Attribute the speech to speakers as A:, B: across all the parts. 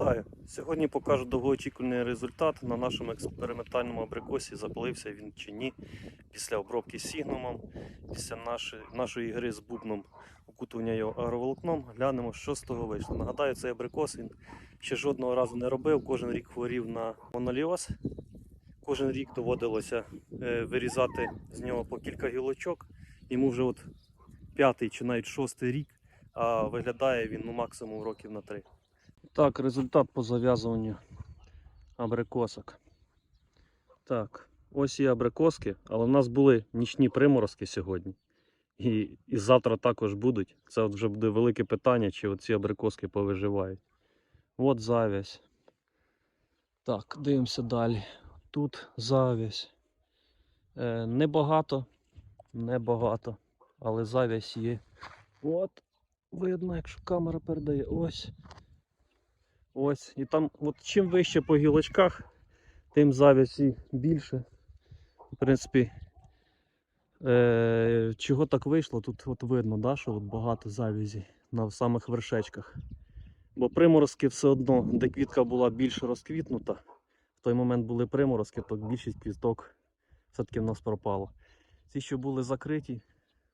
A: Вітаю! Сьогодні покажу довгоочікуваний результат на нашому експериментальному абрикосі. Запалився він чи ні. Після обробки сігнумом, після нашої, нашої гри з бубном, окутування його агроволокном, глянемо, що з того вийшло. Нагадаю, цей абрикос він ще жодного разу не робив. Кожен рік хворів на моноліоз. Кожен рік доводилося е, вирізати з нього по кілька гілочок. Йому вже от п'ятий чи навіть шостий рік, а виглядає він ну, максимум років на три. Так, результат по зав'язуванню абрикосок. Так, ось є абрикоски, але в нас були нічні приморозки сьогодні. І, і завтра також будуть. Це от вже буде велике питання, чи ці абрикоски повиживають. От завязь. Так, дивимося далі. Тут завязь. Е, небагато, небагато, але завязь є. От, видно, якщо камера передає. Ось. Ось. І там, от чим вище по гілочках, тим завязі більше. В принципі, е, чого так вийшло, тут от видно, да, що от багато завязі на самих вершечках. Бо приморозки все одно, де квітка була більш розквітнута, в той момент були приморозки, то більшість квіток все-таки в нас пропало. Ці, що були закриті,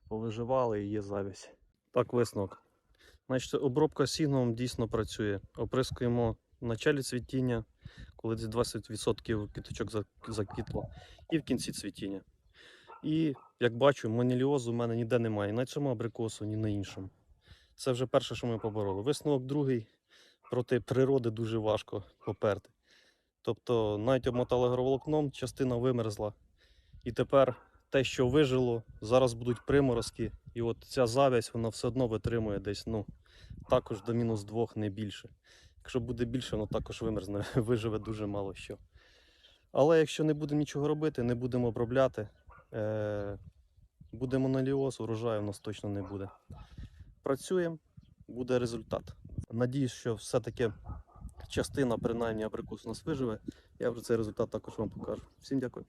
A: повиживали і є завязь. Так, висновок. Значить, обробка сігном дійсно працює. Оприскуємо в началі цвітіння, коли десь 20% квіточок за- заквітло, і в кінці цвітіння. І як бачу, маніліозу в мене ніде немає, на цьому абрикосу, ні на іншому. Це вже перше, що ми побороли. Висновок другий проти природи дуже важко поперти. Тобто, навіть обмотали агроволокном, частина вимерзла. І тепер те, що вижило, зараз будуть приморозки, і от ця завязь, вона все одно витримує десь, ну, також до мінус двох, не більше. Якщо буде більше, воно також вимерзне, виживе дуже мало що. Але якщо не будемо нічого робити, не будемо обробляти, е- буде моноліоз, урожаю у нас точно не буде. Працюємо, буде результат. Надіюсь, що все-таки частина, принаймні, абрикос у нас виживе. Я вже цей результат також вам покажу. Всім дякую.